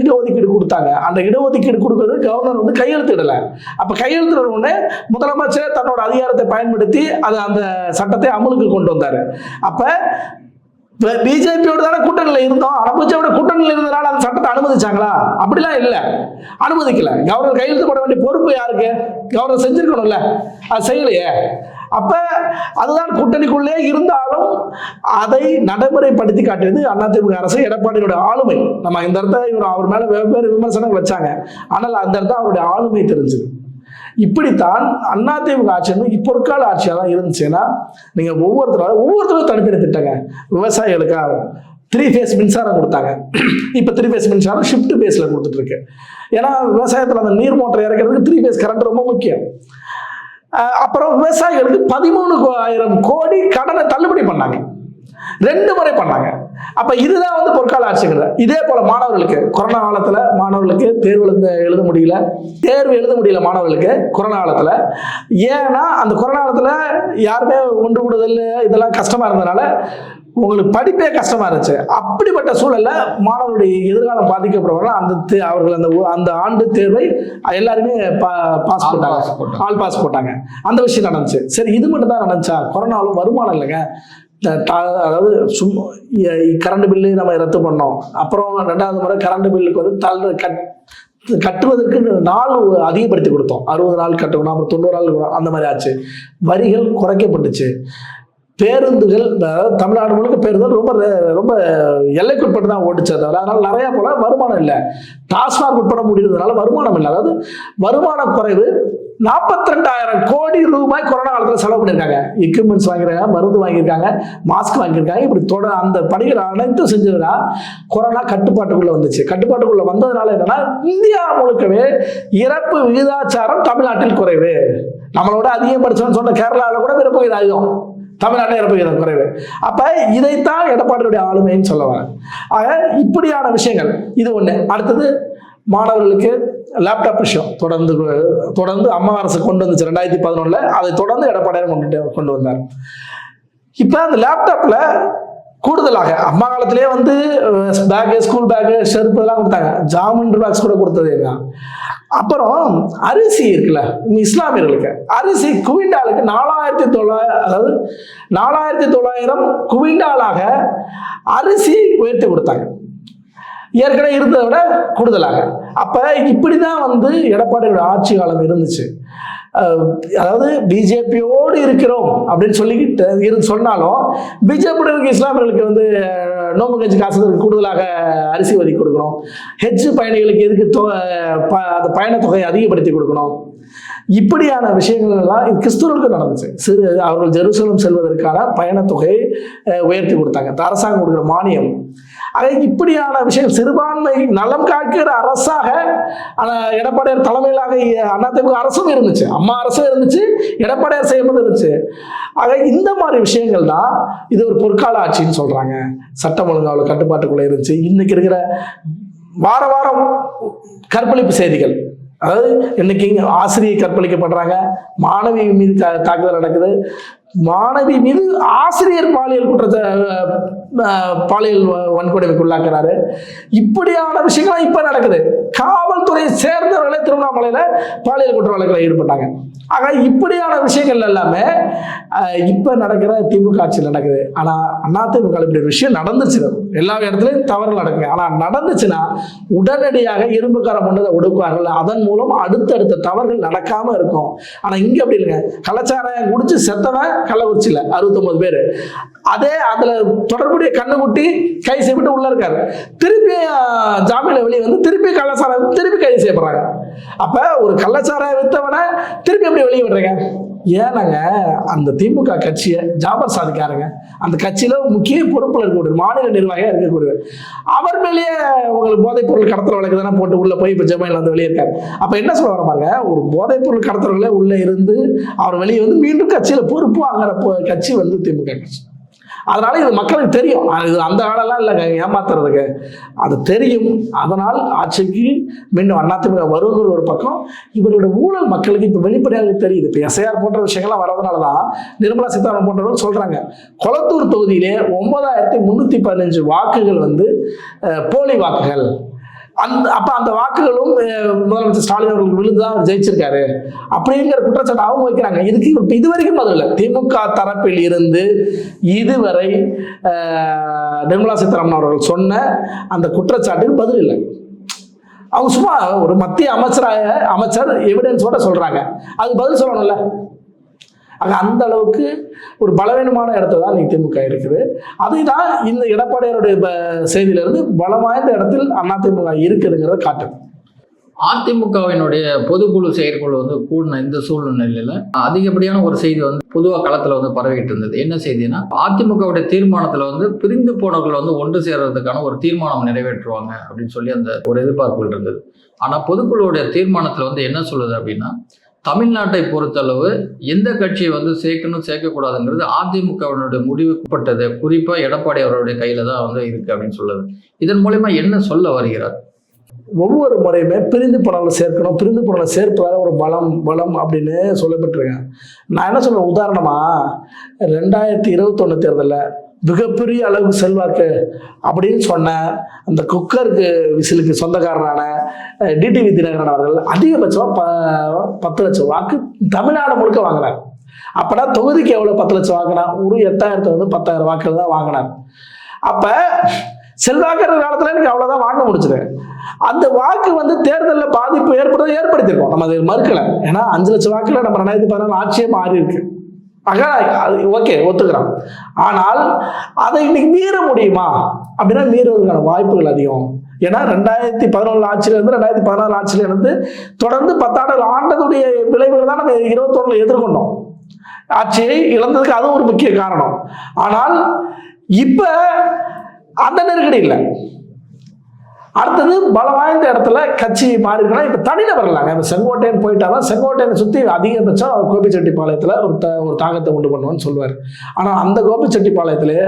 இடஒதுக்கீடு கொடுத்தாங்க. அந்த இடஒதுக்கீடு கொடுக்கறது கவர்னர் வந்து கையெழுத்திடல. அப்ப கையெழுத்திட உடனே முதலமைச்சர் தன்னோட அதிகாரத்தை பயன்படுத்தி அது அந்த சட்டத்தை அமலுக்கு கொண்டு வந்தாரு. அப்ப பிஜேபியோட தானே கூட்டணியில் இருந்தோம். ஆனால் கூட்டணியில் இருந்தனால அந்த சட்டத்தை அனுமதிச்சாங்களா? அப்படிலாம் இல்லை. அனுமதிக்கல. கவர்னர் கையெழுத்து போட வேண்டிய பொறுப்பு யாருக்கு? கவர்னர் செஞ்சிருக்கணும்ல. அது செய்யலையே. அப்ப அதுதான் கூட்டணிக்குள்ளே இருந்தாலும் அதை நடைமுறைப்படுத்தி காட்டியது அதிமுக அரசு எடப்பாடியோட ஆளுமை. நம்ம இந்த இடத்த இவர் அவர் மேல வெவ்வேறு விமர்சனங்கள் வச்சாங்க. ஆனால் அந்த இடத்த அவருடைய ஆளுமை தெரிஞ்சுது. இப்படித்தான் அதிமுக ஆட்சி வந்து இப்போ பொற்கால ஆட்சியாக தான் இருந்துச்சுன்னா நீங்கள் ஒவ்வொருத்தரும் ஒவ்வொருத்தரும் தடுப்பின திட்டங்க. விவசாயிகளுக்காக த்ரீ ஃபேஸ் மின்சாரம் கொடுத்தாங்க. இப்போ த்ரீ ஃபேஸ் மின்சாரம் ஷிஃப்ட் பேஸில் கொடுத்துட்ருக்கு ஏன்னா விவசாயத்தில் அந்த நீர் மோட்டர் இறக்கிறதுக்கு த்ரீ ஃபேஸ் கரண்ட் ரொம்ப முக்கியம். அப்புறம் விவசாயிகளுக்கு பதிமூணு ஆயிரம் கோடி கடனை தள்ளுபடி பண்ணாங்க. ரெண்டு முறை பண்ணாங்க. அப்ப இதுதான் வந்து பொற்கால ஆட்சிங்கிறது. இதே போல மாணவர்களுக்கு கொரோனா காலத்துல மாணவர்களுக்கு தேர்வு எழுத எழுத முடியல. தேர்வு எழுத முடியல மாணவர்களுக்கு கொரோனா காலத்துல. ஏன்னா அந்த கொரோனா காலத்துல யாருமே ஒன்று கூடுதல் இதெல்லாம் கஷ்டமா இருந்ததுனால உங்களுக்கு படிப்பே கஷ்டமா இருந்துச்சு. அப்படிப்பட்ட சூழல்ல மாணவருடைய எதிர்காலம் பாதிக்கப்படுறவங்க அந்த அவர்கள் அந்த அந்த ஆண்டு தேர்வை எல்லாருமே பாஸ் போட்டாங்க. ஆல் பாஸ் போட்டாங்க. அந்த விஷயம் நடந்துச்சு. சரி இது மட்டும் தான் நடந்துச்சா? கொரோனாவில் வருமானம் இல்லைங்க. அதாவது சும்மா கரண்ட் பில்லு நம்ம ரத்து பண்ணோம். அப்புறம் ரெண்டாவது முறை கரண்ட் பில்லுக்கு வந்து தள்ள கட் கட்டுவதற்கு நாள் அதிகப்படுத்தி கொடுத்தோம். அறுபது நாள் கட்டணும் அப்புறம் தொண்ணூறு நாள் அந்த மாதிரி ஆச்சு. வரிகள் குறைக்கப்பட்டுச்சு. பேருந்துகள் தமிழ்நாடு முழுக்க பேருந்துகள் ரொம்ப ரொம்ப எல்லைக்குட்பட்டு தான் ஓடிச்சு தவிர அதனால நிறைய போல வருமானம் இல்லை. டாஸ்மாக் உட்பட முடியறதுனால வருமானம் இல்லை. அதாவது வருமான குறைவு. நாற்பத்தி ரெண்டாயிரம் கோடி ரூபாய் கொரோனா காலத்தில் செலவு பண்ணியிருக்காங்க. எக்யூப்மெண்ட்ஸ் வாங்கியிருக்காங்க மருந்து வாங்கியிருக்காங்க மாஸ்க் வாங்கியிருக்காங்க. இப்படி தொட அந்த பணிகள் அனைத்தும் செஞ்சதுன்னா கொரோனா கட்டுப்பாட்டுக்குள்ளே வந்துச்சு. கட்டுப்பாட்டுக்குள்ளே வந்ததுனால என்னன்னா இந்தியா முழுக்கவே இறப்பு விகிதாச்சாரம் தமிழ்நாட்டில் குறைவு. நம்மளோட அதிகம் சொன்ன கேரளாவில் கூட இறப்பு விகிதம் அதிகம் தமிழ்நாட்டில் இறப்பு விகிதம் குறைவு. அப்போ இதைத்தான் எடப்பாடியுடைய ஆளுமைன்னு சொல்ல வரேன் ஆக இப்படியான விஷயங்கள் இது ஒன்று அடுத்தது மாணவர்களுக்கு லேப்டாப் விஷயம். தொடர்ந்து தொடர்ந்து அம்மா அரசு கொண்டு வந்துச்சு ரெண்டாயிரத்தி பதினொன்றில் அதை தொடர்ந்து எடப்பாடியார் கொண்டு கொண்டு வந்தார். இப்போ அந்த லேப்டாப்பில் கூடுதலாக அம்மா காலத்திலே வந்து பேக்கு ஸ்கூல் பேக்கு செருப்பு இதெல்லாம் கொடுத்தாங்க. ஜாமன் பாக்ஸ் கூட கொடுத்தது அப்புறம் அரிசி இருக்குல்ல இஸ்லாமியர்களுக்கு. அரிசி குவிண்டாலுக்கு நாலாயிரத்தி தொள்ளாயிரம் அதாவது நாலாயிரத்தி தொள்ளாயிரம் குவிண்டாலாக அரிசி உயர்த்தி கொடுத்தாங்க. ஏற்கனவே இருந்ததை விட கூடுதலாக. அப்போ இப்படி தான் வந்து எடப்பாடியோட ஆட்சி காலம் இருந்துச்சு. அதாவது பிஜேபியோடு இருக்கிறோம் அப்படின்னு சொல்லிக்கிட்டு இருந்து சொன்னாலும் பிஜேபியோட இருக்க இஸ்லாமியர்களுக்கு வந்து நோம்பு கஞ்சி காசுகளுக்கு கூடுதலாக அரிசி ஒதுக்கி கொடுக்கணும். ஹெச் பயணிகளுக்கு எதுக்கு தொ ப- அந்த பயணத் தொகையை அதிகப்படுத்தி கொடுக்கணும். இப்படியான விஷயங்கள் எல்லாம் இது கிறிஸ்துவர்களுக்கு நடந்துச்சு. சிறு அவர்கள் ஜெருசலம் செல்வதற்கான பயணத் தொகையை உயர்த்தி கொடுத்தாங்க. அரசாங்கம் கொடுக்குற மானியம். ஆக இப்படியான விஷயம் சிறுபான்மை நலம் காக்கிற அரசாக எடப்பாடியார் தலைமையிலாக அதிமுக அரசும் இருந்துச்சு. அம்மா அரசும் இருந்துச்சு எடப்பாடியார் செய்யும்போது இருந்துச்சு. ஆக இந்த மாதிரி விஷயங்கள் தான் இது ஒரு பொற்கால ஆட்சின்னு சொல்றாங்க. சட்டம் ஒழுங்கு அவ்வளோ கட்டுப்பாட்டுக்குள்ளே இருந்துச்சு. இன்னைக்கு இருக்கிற வார வாரம் கற்பழிப்பு செய்திகள். அதாவது இன்னைக்கு இங்க ஆசிரியை கற்பழிக்கப்படுறாங்க. மாணவி மீது தாக்குதல் நடக்குது. மாணவி மீது ஆசிரியர் பாலியல் குற்றத்தை பாலியல் வ- வன்கொடுமைக்கு உள்ளாக்குறாரு இப்படியான விஷயங்கள்லாம் இப்போ நடக்குது. காவல்துறையை சேர்ந்தவர்களே திருவண்ணாமலையில் பாலியல் குற்ற வழக்கில் ஈடுபட்டாங்க. ஆக இப்படியான விஷயங்கள் எல்லாமே இப்போ நடக்கிற திமுக ஆட்சியில் நடக்குது. ஆனால் அதிமுக இப்படி விஷயம் நடந்துச்சு எல்லா இடத்துலையும் தவறுகள் நடக்குது ஆனால் நடந்துச்சுன்னா உடனடியாக இரும்புக்காரம் பண்ணதை ஒடுக்குவார்கள். அதன் மூலம் அடுத்தடுத்த தவறுகள் நடக்காம இருக்கும். ஆனால் இங்கே அப்படி இல்லைங்க. கலாச்சாரம் குடிச்சு செத்தவன் கள்ளக்குறிச்சியில் அறுபத்தொம்பது பேர். அதே அதுல தொடர்புடைய கண்ணுக்குட்டி கை செய்யப்பட்டு உள்ள இருக்காரு. திருப்பி ஜாமீனில் வெளியே வந்து திருப்பி கள்ளச்சாரம் திருப்பி கைது செய்யப்படுறாங்க. அப்ப ஒரு கள்ளச்சார வித்தவனை திருப்பி எப்படி வெளியே விடுறீங்க? ஏன்னாங்க அந்த திமுக கட்சியை ஜாபர் சாதிக்காருங்க அந்த கட்சியில முக்கிய பொறுப்புல இருக்கக்கூடிய மாநில நிர்வாகியா இருக்கக்கூடிய அவர் மேலேயே உங்களுக்கு போதைப் பொருள் கடத்துற வழக்கு தானே போட்டு உள்ள போய் இப்போ ஜமாயில் வந்து வெளியே இருக்காரு. அப்ப என்ன சொல்ல வர பாருங்க ஒரு போதைப் பொருள் கடத்தவர்களே உள்ள இருந்து அவர் வெளியே வந்து மீண்டும் கட்சியில பொறுப்பு வாங்குற கட்சி வந்து திமுக கட்சி. அதனால இது மக்களுக்கு தெரியும். அது அந்த காலம்லாம் இல்லைங்க ஏமாத்துறதுக்கு. அது தெரியும். அதனால் ஆட்சிக்கு மீண்டும் அதிமுக வருங்கிற ஒரு பக்கம் இவரோட ஊழல் மக்களுக்கு இப்போ வெளிப்படையாக தெரியுது. இப்போ எஸ்ஐஆர் போன்ற விஷயங்கள்லாம் வரதுனால தான் நிர்மலா சீதாராமன் போன்றவர்கள் சொல்கிறாங்க கொளத்தூர் தொகுதியிலே ஒன்பதாயிரத்தி முந்நூற்றி பதினஞ்சு வாக்குகள் வந்து போலி வாக்குகள். அந்த அப்ப அந்த வாக்குகளும் முதலமைச்சர் ஸ்டாலின் அவர்கள் விழுந்து தான் அவர் ஜெயிச்சிருக்காரு. அப்படிங்கிற குற்றச்சாட்டு அவங்க வைக்கிறாங்க. இதுக்கு இது வரைக்கும் பதில் இல்லை. திமுக தரப்பில் இருந்து இதுவரை நிர்மலா சீதாராமன் அவர்கள் சொன்ன அந்த குற்றச்சாட்டுக்கு பதில் இல்லை. அவங்க சும்மா ஒரு மத்திய அமைச்சராக அமைச்சர் எவிடன்ஸோட சொல்றாங்க. அது பதில் சொல்லணும்ல. ஆக அந்த அளவுக்கு ஒரு பலவீனமான இடத்துல தான் இன்னைக்கு திமுக இருக்குது. அதுதான் இந்த எடப்பாடியாருடைய செய்தியிலிருந்து பலம் வாய்ந்த இடத்தில் அதிமுக இருக்குதுங்கிறத காட்டுது. அதிமுகவினுடைய பொதுக்குழு செயற்குழு வந்து கூடின இந்த சூழ்நிலையில அதிகப்படியான ஒரு செய்தி வந்து பொதுவா களத்துல வந்து பரவிட்டு இருந்தது. என்ன செய்தினா அதிமுகவுடைய தீர்மானத்துல வந்து பிரிந்து போனவர்கள் வந்து ஒன்று சேர்றதுக்கான ஒரு தீர்மானம் நிறைவேற்றுவாங்க அப்படின்னு சொல்லி அந்த ஒரு எதிர்பார்ப்புகள் இருந்தது. ஆனா பொதுக்குழுவுடைய தீர்மானத்துல வந்து என்ன சொல்லுது அப்படின்னா தமிழ்நாட்டை பொறுத்தளவு எந்த கட்சியை வந்து சேர்க்கணும் சேர்க்கக்கூடாதுங்கிறது அதிமுகவினுடைய முடிவுக்குப்பட்டது குறிப்பாக எடப்பாடி அவருடைய கையில் தான் வந்து இருக்கு அப்படின்னு சொல்லுது. இதன் மூலயமா என்ன சொல்ல வருகிறார்? ஒவ்வொரு முறையுமே பிரிந்து போனவங்களை சேர்க்கணும் பிரிந்து போனவங்களை சேர்ப்பதால் ஒரு பலம் பலம் அப்படின்னு சொல்லப்பட்டிருக்கேன் நான் என்ன சொல்கிறேன் உதாரணமாக ரெண்டாயிரத்தி இருபத்தொன்னு தேர்தலில் மிகப்பெரிய அளவுக்கு செல்வாக்கு அப்படின்னு சொன்ன அந்த குக்கருக்கு விசிலுக்கு சொந்தக்காரரான டிடிவி தினகரன் அவர்கள் அதிகபட்சமாக ப பத்து லட்சம் வாக்கு தமிழ்நாடு முழுக்க வாங்கினார். அப்பனா தொகுதிக்கு எவ்வளோ பத்து லட்சம் வாங்கினா? ஒரு எட்டாயிரத்து வந்து பத்தாயிரம் வாக்குகள் தான் வாங்கினார். அப்ப செல்வாக்கிற காலத்துல எனக்கு அவ்வளோதான் வாங்க முடிச்சது அந்த வாக்கு வந்து தேர்தலில் பாதிப்பு ஏற்படுத்த ஏற்படுத்தியிருக்கோம். நம்ம அது மறுக்கலை. ஏன்னா அஞ்சு லட்சம் வாக்கில் நம்ம ரெண்டாயிரத்தி பதினாலு ஆட்சியே மாறி இருக்கு. ஆக அது ஓகே ஒத்துக்கிறோம். ஆனால் அதை இன்னைக்கு மீற முடியுமா? அப்படின்னா மீறுவதற்கான வாய்ப்புகள் அதிகம். ஏன்னா ரெண்டாயிரத்தி பதினொன்று ஆட்சியிலேருந்து ரெண்டாயிரத்தி பதினாலு ஆட்சியிலேருந்து தொடர்ந்து பத்தாண்டு ஆண்டதுடைய விளைவுகள் தான் நம்ம இருபத்தொன்னுல எதிர்கொண்டோம். ஆட்சியை இழந்ததுக்கு அதுவும் ஒரு முக்கிய காரணம். ஆனால் இப்போ அந்த நெருக்கடி இல்லை. அடுத்தது பலம் வாய்ந்த இடத்துல கட்சி மாறி இருக்கலாம் இப்போ தனிநபர்களாங்க இப்போ செங்கோட்டையன் போயிட்டாலும் செங்கோட்டையனை சுற்றி அதிகபட்சம் கோபிச்செட்டிப்பாளையத்தில் ஒரு த ஒரு தாக்கத்தை உண்டு பண்ணுவான்னு சொல்லுவார். ஆனால் அந்த கோபிச்செட்டிப்பாளையத்திலே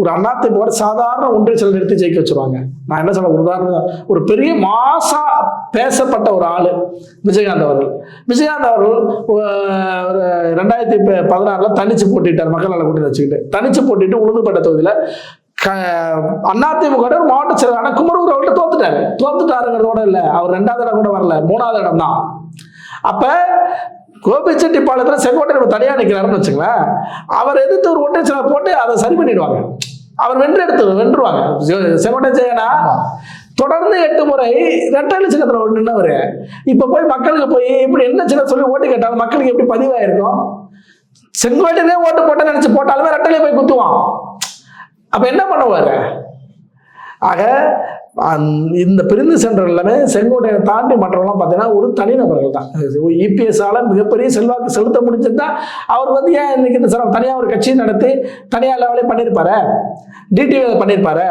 ஒரு அண்ணாத்தை போட சாதாரண ஒன்றிய சில நிறுத்தி ஜெயிக்க வச்சுருவாங்க. நான் என்ன சொல்ல உதாரணம் ஒரு பெரிய மாசா பேசப்பட்ட ஒரு ஆள் விஜயகாந்த் அவர்கள். விஜயகாந்த் அவர்கள் ஒரு ரெண்டாயிரத்தி பதினாறில் தனிச்சு போட்டிட்டார் மக்கள் நல கூட்டணி வச்சுக்கிட்டு. தனிச்சு போட்டிட்டு உளுந்துப்பட்ட தொகுதியில் அதிமுக ஒரு மாவட்ட செயலாளர் குமரூர் அவர்கிட்ட தோத்துட்டாரு. தோத்துட்டாருங்கிறதோட இல்ல. அவர் ரெண்டாவது இடம் கூட வரல. மூணாவது இடம் தான் அப்ப கோபிச்செட்டிப்பாளையத்தில் செங்கோட்டையன் தனியா நிற்கிறாருன்னு வச்சுங்களேன் அவர் எதிர்த்து ஒரு ஒற்றை சில போட்டு அதை சரி பண்ணிடுவாங்க. அவர் வென்று எடுத்து வென்றுவாங்க. செ- செங்கோட்டை ஜெயனா தொடர்ந்து எட்டு முறை ரெட்டை சின்னத்தில் நின்னவர். இப்ப போய் மக்களுக்கு போய் இப்படி என்ன சின்ன சொல்லி ஓட்டு கேட்டாலும் மக்களுக்கு எப்படி பதிவாயிருக்கும்? செங்கோட்டையிலே ஓட்டு போட்டேன்னு நினைச்சு போட்டாலுமே ரெட்டையிலே போய் குத்துவான். அப்ப என்ன பண்ணுவார்? ஆக இந்த பிரிந்து சென்ற எல்லாமே செங்கோட்டையை தாண்டி மற்றவங்களாம் பார்த்தீங்கன்னா ஒரு தனிநபர்கள் தான். இபிஎஸ்ஸால் மிகப்பெரிய செல்வாக்கு செலுத்த முடிஞ்சிருந்தா அவர் வந்து ஏன் இன்னைக்கு இந்த சிரம் தனியாக ஒரு கட்சி நடத்தி தனியார் லெவலே பண்ணியிருப்பாரு? டிடிவி பண்ணியிருப்பாரு?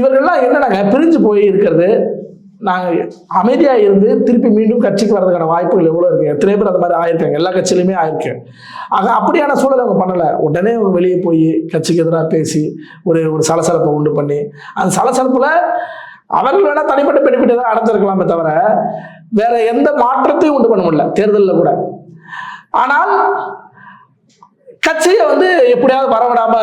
இவர்கள்லாம் என்னடாங்க பிரிஞ்சு போய் இருக்கிறது? நாங்கள் அமைதியாக இருந்து திருப்பி மீண்டும் கட்சிக்கு வர்றதுக்கான வாய்ப்புகள் எவ்வளோ இருக்கு? எத்தனை பேர் அந்த மாதிரி ஆயிருக்காங்க. எல்லா கட்சியிலுமே ஆயிருக்கு. ஆக அப்படியான சூழலை அவங்க பண்ணலை. உடனே அவங்க வெளியே போய் கட்சிக்கு எதிராக பேசி ஒரு ஒரு சலசலப்பை உண்டு பண்ணி அந்த சலசலப்பில் அவர்கள் வேணால் தனிப்பட்ட பெனிஃபிட் தான் அடைஞ்சிருக்கலாமே தவிர வேற எந்த மாற்றத்தையும் உண்டு பண்ண முடியல. தேர்தலில் கூட. ஆனால் கட்சியை வந்து எப்படியாவது வரவிடாம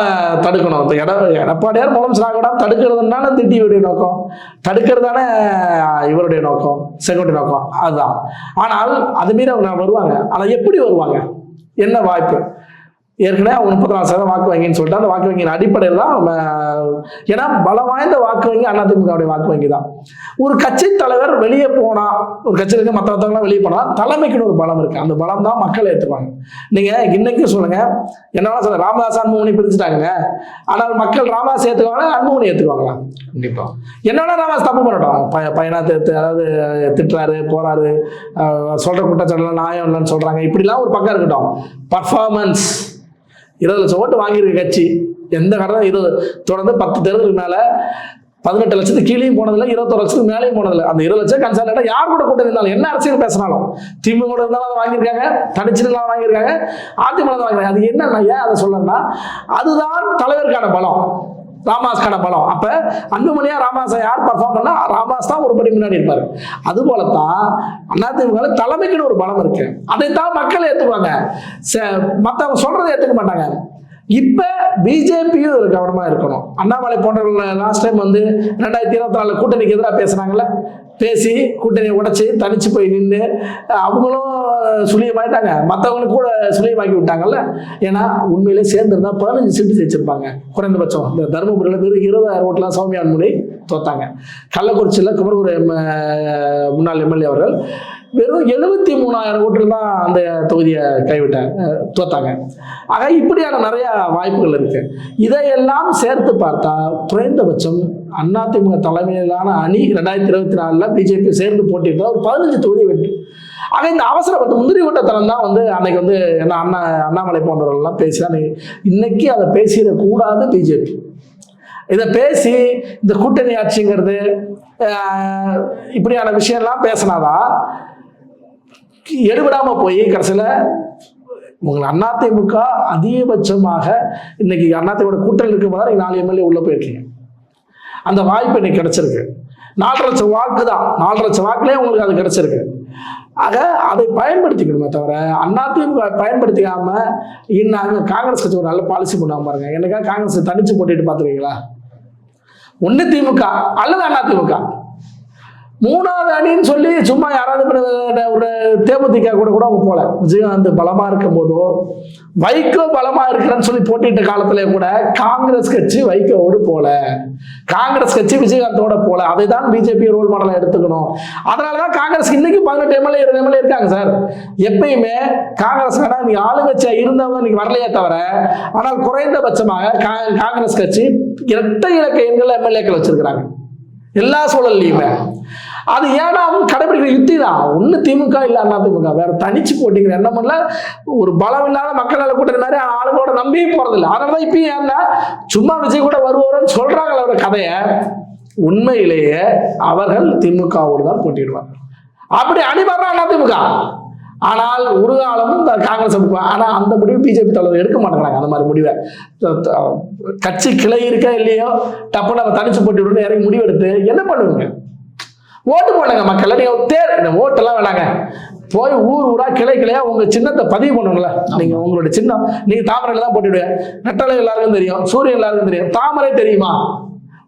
தடுக்கணும். இப்போ எட எடப்பாடியார் மூலம் சாக தடுக்கிறதுனால திட்டியுடைய நோக்கம். தடுக்கிறதான இவருடைய நோக்கம் செங்கோட்டை நோக்கம். அதுதான். ஆனால் அது மீறி அவங்க வருவாங்க. ஆனால் எப்படி வருவாங்க? என்ன வாய்ப்பு? ஏற்கனவே அவங்க முப்பத்தி நாலு சதவீதம் வாக்கு வங்கின்னு சொல்லிட்டு அந்த வாக்கு வங்கியின் அடிப்படையில் தான் ஏன்னா பலம் வாய்ந்த வாக்கு வங்கி அதிமுகவுடைய வாக்கு வங்கி தான். ஒரு கட்சி தலைவர் வெளியே போனா ஒரு கட்சியில இருக்க மற்றவங்களாம் வெளியே போனா தலைமைக்குன்னு ஒரு பலம் இருக்கு. அந்த பலம் தான் மக்கள் ஏற்றுப்பாங்க நீங்க இன்னைக்கு சொல்லுங்க என்ன சொல்ல ராமதாஸ் அன்புமணி பிரிச்சுட்டாங்க ஆனால் மக்கள் ராமதாஸ் ஏத்துக்குவாங்க அன்புமணி ஏத்துக்குவாங்களா? கண்டிப்பா. என்னன்னா ராமதாஸ் தப்பு பண்ணட்டும். பைய பையனா அதாவது திட்டுறாரு போறாரு அஹ் சொல்ற குற்றச்சாட்டுலாம் நியாயம் இல்லைன்னு சொல்றாங்க. இப்படிலாம் ஒரு பக்கம் இருக்கட்டும். பர்ஃபார்மன்ஸ் இருபது லட்சம் ஓட்டு வாங்கியிருக்க கட்சி. எந்த கடனும் இருபது தொடர்ந்து பத்து தேர்தலுக்கு மேலே பதினெட்டு லட்சத்துக்கு கீழேயும் போனதில்லை இருபத்தொரு லட்சத்துக்கு மேலேயும் போனதில்லை. அந்த இருபது லட்சம் கன்சாலேட்டா யார் கூட கூட்டம் இருந்தாலும் என்ன அரசியல் பேசினாலும் திமுக கூட இருந்தாலும் அதை வாங்கியிருக்காங்க தனிச்சிருந்தாலும் வாங்கியிருக்காங்க அதிமுக தான் வாங்கியிருக்காங்க. அது என்னன்னா ஏன் அதை சொல்லணும்னா அதுதான் தலைவருக்கான பலம். ராமாஸ்கான பலம். அப்போ அன்புமணியாக ராமாசை யார் பர்ஃபார்ம் பண்ணால் ராமாஸ் தான் ஒரு படி முன்னாடி இருப்பார். அது போலத்தான் அதிமுக தலைமைக்குன்னு ஒரு பலம் இருக்கு. அதைத்தான் மக்கள் ஏற்றுக்குவாங்க ச- மற்றவங்க சொல்கிறத ஏற்றுக்க மாட்டாங்க. இப்போ பிஜேபியும் ஒரு கவனமாக இருக்கணும். அண்ணாமலை போன்றவர்கள் லாஸ்ட் டைம் வந்து ரெண்டாயிரத்தி இருபத்தி நாலு கூட்டணிக்கு எதிராக பேசுனாங்கல்ல? பேசி கூட்டணியை உடைச்சி தனிச்சு போய் நின்று அவங்களும் சுழியமாயிட்டாங்க. மற்றவங்களுக்கு கூட சுழியமாக்கி விட்டாங்கல்ல? ஏன்னா உண்மையிலே சேர்ந்துருந்தா பதினஞ்சு சீட்டு ஜெயிச்சிருப்பாங்க. குறைந்தபட்சம். இந்த தருமபுரியில் வெறும் இருபதாயிரம் ஓட்டுலாம் சௌமியான் முறை தோத்தாங்க. கள்ளக்குறிச்சியில் குமரகுரு முன்னாள் எம்எல்ஏ அவர்கள் வெறும் எழுபத்தி மூணாயிரம் ஓட்டு தான் அந்த தொகுதியை கைவிட்டாங்க தோத்தாங்க ஆக இப்படியான நிறைய வாய்ப்புகள் இருக்கு. இதையெல்லாம் சேர்த்து பார்த்தா குறைந்தபட்சம் அதிமுக தலைமையிலான அணி ரெண்டாயிரத்தி இருபத்தி நாலில் பிஜேபி சேர்ந்து போட்டியிருந்தா ஒரு பதினஞ்சு தொகுதி வெற்றி. ஆக இந்த அவசரப்பட்டு முந்திரி கூட்டத்தனம் தான் வந்து அன்னைக்கு வந்து என்ன அண்ணா அண்ணாமலை போன்றவர்கள்லாம் பேசி அன்னைக்கு இன்னைக்கு அதை பேசிடக்கூடாது பிஜேபி. இதை பேசி இந்த கூட்டணி ஆட்சிங்கிறது இப்படியான விஷயம்லாம் பேசினாதான் எடுபடாம போய் கடைசியில் உங்களை அதிமுக அதிகபட்சமாக இன்னைக்கு அதிமுக கூட்டணி இருக்கும் போது நாலு எம்எல்ஏ உள்ள போயிருக்கீங்க. அந்த வாய்ப்பு இன்னைக்கு கிடைச்சிருக்கு. நாலு லட்சம் வாக்கு தான். நாலரை லட்சம் வாக்குலேயே உங்களுக்கு அது கிடைச்சிருக்கு. ஆக அதை பயன்படுத்திக்கணுமே தவிர அதிமுக பயன்படுத்திக்காம இன்னும் காங்கிரஸ் கட்சி ஒரு நல்ல பாலிசி பண்ணாம பாருங்க என்னக்கா காங்கிரஸ் தனிச்சு போட்டிட்டு பார்த்துருக்கீங்களா? ஒன்று திமுக அல்லது அதிமுக மூணாவது அணின்னு சொல்லி சும்மா யாராவது ஒரு தேமுதிக கூட கூட அவங்க போல விஜயகாந்த் பலமா இருக்கும் போதோ வைகோ பலமா இருக்கிறேன்னு சொல்லி போட்டிட்ட காலத்துல கூட காங்கிரஸ் கட்சி வைகோவோடு போல காங்கிரஸ் கட்சி விஜயகாந்தோட போல அதை தான் பிஜேபி ரோல் மாடலை எடுத்துக்கணும். அதனாலதான் காங்கிரஸ் இன்னைக்கு பதினெட்டு எம்எல்ஏ இருபது எம்எல்ஏ இருக்காங்க சார். எப்பயுமே காங்கிரஸ் வேணா நீ ஆளுங்கட்சியா இருந்தவங்க நீங்க வரலையே தவிர ஆனால் குறைந்தபட்சமாக கா- காங்கிரஸ் கட்சி இரட்டை இலக்க எண்கள் எம்எல்ஏக்கள் வச்சிருக்கிறாங்க. எல்லா சூழல்லையுமே. அது ஏன்னா அவங்க கடைபிடிக்கிற யுத்தி தான். ஒன்று திமுக இல்லை அண்ணா திமுக. வேற தனிச்சு போட்டிக்கிற என்ன பண்ணல ஒரு பலம் இல்லாத மக்களால் கூட்டணி மாதிரி ஆளுங்களோட நம்பியும் போறதில்லை. அதனால தான் இப்பயும் ஏன்னா சும்மா விஜய் கூட வருவாருன்னு சொல்றாங்களே அவரோட கதையை உண்மையிலேயே அவர்கள் திமுகவோடு தான் போட்டிடுவாங்க அப்படி அணிபடுறான் அண்ணா திமுக? ஆனால் ஒரு காலமும் காங்கிரஸ் அப்படி போ- ஆனா அந்த முடிவு பிஜேபி தலைவர் எடுக்க மாட்டேங்கிறாங்க அந்த மாதிரி முடிவை. கட்சி கிளை இருக்கா இல்லையோ டப்பு நம்ம தனிச்சு போட்டி இறங்கி முடிவு எடுத்து என்ன பண்ணுவீங்க? ஓட்டு போடுங்க மக்கள் நீங்க தேர் இந்த ஓட்டெல்லாம் வேணாங்க. போய் ஊர் ஊரா கிளை கிளையா உங்க சின்னத்தை பதிவு பண்ணணும்ல. நீங்க உங்களோட சின்னம். நீங்க தாமரையில தான் போட்டுடுவேன் நெட்டலை எல்லாருக்கும் தெரியும் சூரியன் எல்லாருக்கும் தெரியும். தாமரை தெரியுமா?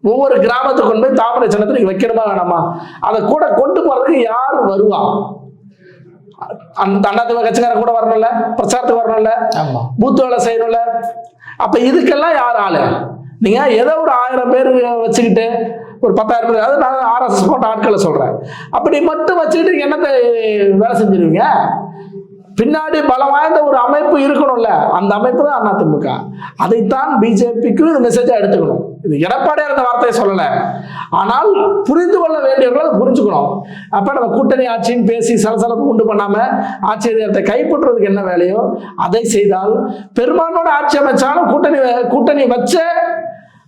ஒவ்வொரு கிராமத்துக்கு கொண்டு போய் தாமரை சின்னத்தை நீங்க வைக்கணுமா வேணாமா? அதை கூட கொண்டு போறதுக்கு யார் வருவா? அந்த அண்ணாதிமுக கட்சிக்காரன் கூட வரணும்ல பிரச்சாரத்துக்கு வரணும்ல பூத்து வேலை செய்யணும்ல. அப்ப இதுக்கெல்லாம் யார் ஆளு? நீங்க ஏதோ ஒரு ஆயிரம் பேர் வச்சுக்கிட்டு ஒரு பத்தாயிரம் பேர் அதாவது நான் ஆர்எஸ்எஸ் போட்ட ஆட்களை சொல்றேன். அப்படி மட்டும் வச்சுக்கிட்டு என்னத்தை வேலை செஞ்சிருவீங்க? பின்னாடி பலம் வாய்ந்த ஒரு அமைப்பு இருக்கணும்ல அந்த அமைப்பு தான் அதிமுக. அதைத்தான் பிஜேபிக்கும் இந்த மெசேஜா எடுத்துக்கணும். இது எடப்பாடியார் இந்த வார்த்தையை சொல்லல. ஆனால் புரிந்து கொள்ள வேண்டியவர்கள் அதை புரிஞ்சுக்கணும். அப்ப நம்ம கூட்டணி ஆட்சின்னு பேசி சலசலப்பு உண்டு பண்ணாம ஆட்சி அதிகாரத்தை கைப்பற்றுவதற்கு என்ன வேலையோ அதை செய்தால் பெரும்பான்மையோட ஆட்சி அமைச்சாலும் கூட்டணி கூட்டணி வச்ச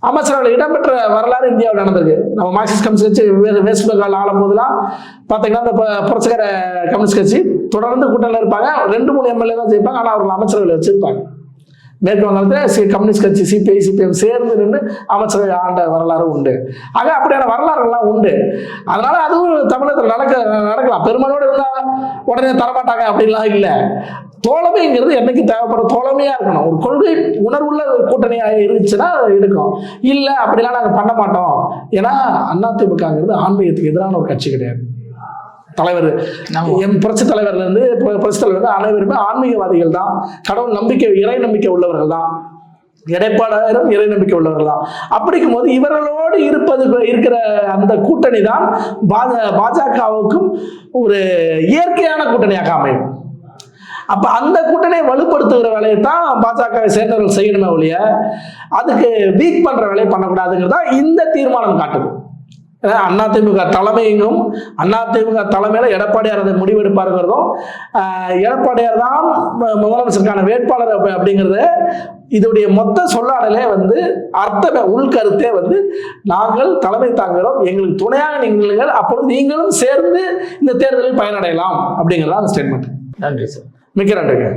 அமைச்சரவையில் இடம்பெற்ற வரலாறு இந்தியாவில் நடந்திருக்கு. நம்ம மார்க்சிஸ்ட் கம்யூனிஸ்ட் கட்சி வெஸ்ட் பெங்கால் ஆளும் போதெல்லாம் பார்த்தீங்கன்னா இந்த ப- புரட்சிகர கம்யூனிஸ்ட் கட்சி தொடர்ந்து கூட்டணியில் இருப்பாங்க. ரெண்டு மூணு எம்எல்ஏ தான் ஜெயிப்பாங்க. ஆனால் அவர்கள் அமைச்சரவையில் வச்சிருப்பாங்க. மேற்கு வங்காளத்தில் சி கம்யூனிஸ்ட் கட்சி சிபிஐ சிபிஎம் சேர்ந்து நின்று அமைச்சரவை ஆண்ட வரலாறு உண்டு. ஆக அப்படியான வரலாறுகள்லாம் உண்டு. அதனால அதுவும் தமிழகத்தில் நடக்க நடக்கலாம். பெருமளவோடு இருந்தால் உடனே தரமாட்டாங்க அப்படின்லாம் இல்லை. தோழமைங்கிறது என்னைக்கு தேவைப்படும்? தோழமையா இருக்கணும். ஒரு கொள்கை உணர்வுள்ள கூட்டணியா இருந்துச்சுன்னா எடுக்கும். இல்லை அப்படிலாம் நாங்கள் பண்ண மாட்டோம். ஏன்னா அதிமுகங்கிறது ஆன்மீகத்துக்கு எதிரான ஒரு கட்சி கிடையாது. தலைவர். எம் புரட்சி தலைவர்ல இருந்து பு- புரட்சி தலைவர் வந்து அனைவருமே ஆன்மீகவாதிகள் தான். கடவுள் நம்பிக்கை இறை நம்பிக்கை உள்ளவர்கள் தான். எடைப்பாளரும் இறை நம்பிக்கை உள்ளவர்கள் தான். அப்படிக்கும் போது இவர்களோடு இருப்பது இருக்கிற அந்த கூட்டணி தான் பாஜ பாஜகவுக்கும் ஒரு இயற்கையான கூட்டணியாக அமையும். அப்ப அந்த கூட்டணியை வலுப்படுத்துகிற வேலையை தான் பாஜக சேர்ந்தவர்கள் செய்யணுமே ஒழிய அதுக்கு வீக் பண்ற வேலையை பண்ணக்கூடாதுங்கிறது தான் இந்த தீர்மானம் காட்டுது. அண்ணா அதிமுக தலைமையும் அதிமுக தலைமையில எடப்பாடியார் அதை முடிவெடுப்பாருங்கிறதும் எடப்பாடியார் தான் முதலமைச்சருக்கான வேட்பாளர் அப்ப- அப்படிங்கிறது இதோடைய மொத்த சொல்லாடலே வந்து அர்த்தமே உள்கருத்தே வந்து நாங்கள் தலைமை தாங்குகிறோம் எங்களுக்கு துணையாக நீங்கள் அப்பொழுது நீங்களும் சேர்ந்து இந்த தேர்தலில் பயனடையலாம் அப்படிங்கிறதான் அந்த ஸ்டேட்மெண்ட் நன்றி சார். மிக்க நன்றிங்க